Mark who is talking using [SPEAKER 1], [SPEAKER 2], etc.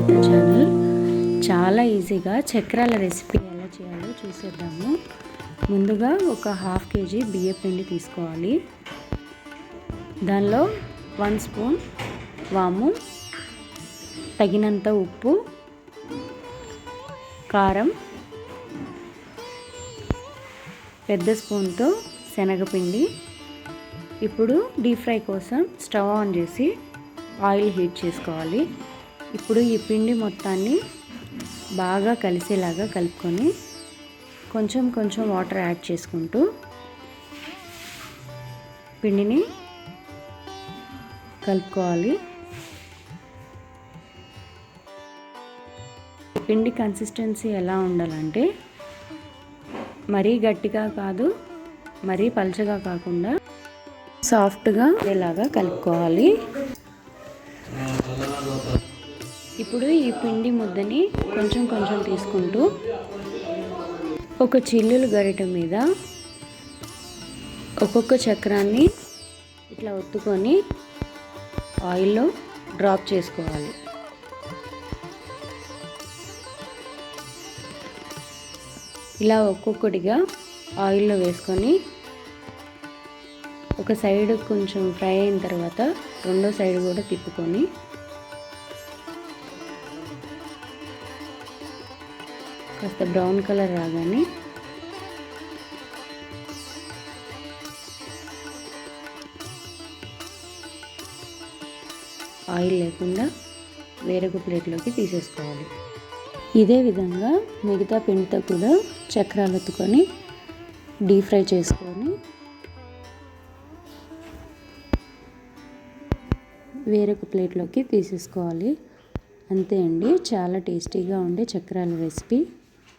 [SPEAKER 1] కవిత channel చాలా ఈజీగా చక్రాల రెసిపీ ఎలా చేయాలో చూసేద్దాము. ముందుగా ఒక హాఫ్ కేజీ బియ్య పిండి తీసుకోవాలి. దానిలో వన్ స్పూన్ వాము తగినంత ఉప్పు కారం పెద్ద స్పూన్తో శనగపిండి. ఇప్పుడు డీప్ ఫ్రై కోసం స్టవ్ ఆన్ చేసి ఆయిల్ హీట్ చేసుకోవాలి. ఇప్పుడు ఈ పిండి మొత్తాన్ని బాగా కలిసేలాగా కలుపుకొని కొంచెం కొంచెం వాటర్ యాడ్ చేసుకుంటూ పిండిని కలుపుకోవాలి. పిండి కన్సిస్టెన్సీ ఎలా ఉండాలంటే మరీ గట్టిగా కాదు మరీ పలుచగా కాకుండా సాఫ్ట్గా ఇలాగా కలుపుకోవాలి. ఇప్పుడు ఈ పిండి ముద్దని కొంచెం కొంచెం తీసుకుంటూ ఒక చిల్లులు గరిట మీద ఒక్కొక్క చక్రాన్ని ఇట్లా ఒత్తుకొని ఆయిల్లో డ్రాప్ చేసుకోవాలి. ఇలా ఒక్కొక్కటిగా ఆయిల్లో వేసుకొని ఒక సైడ్ కొంచెం ఫ్రై అయిన తర్వాత రెండో సైడ్ కూడా తిప్పుకొని కాస్త బ్రౌన్ కలర్ రాగానే ఆయిల్ లేకుండా వేరొక ప్లేట్లోకి తీసేసుకోవాలి. ఇదే విధంగా మిగతా పిండితో కూడా చక్రాలు ఎత్తుకొని డీప్ ఫ్రై చేసుకొని వేరొక ప్లేట్లోకి తీసేసుకోవాలి. అంతే అండి చాలా టేస్టీగా ఉండే చక్రాల రెసిపీ.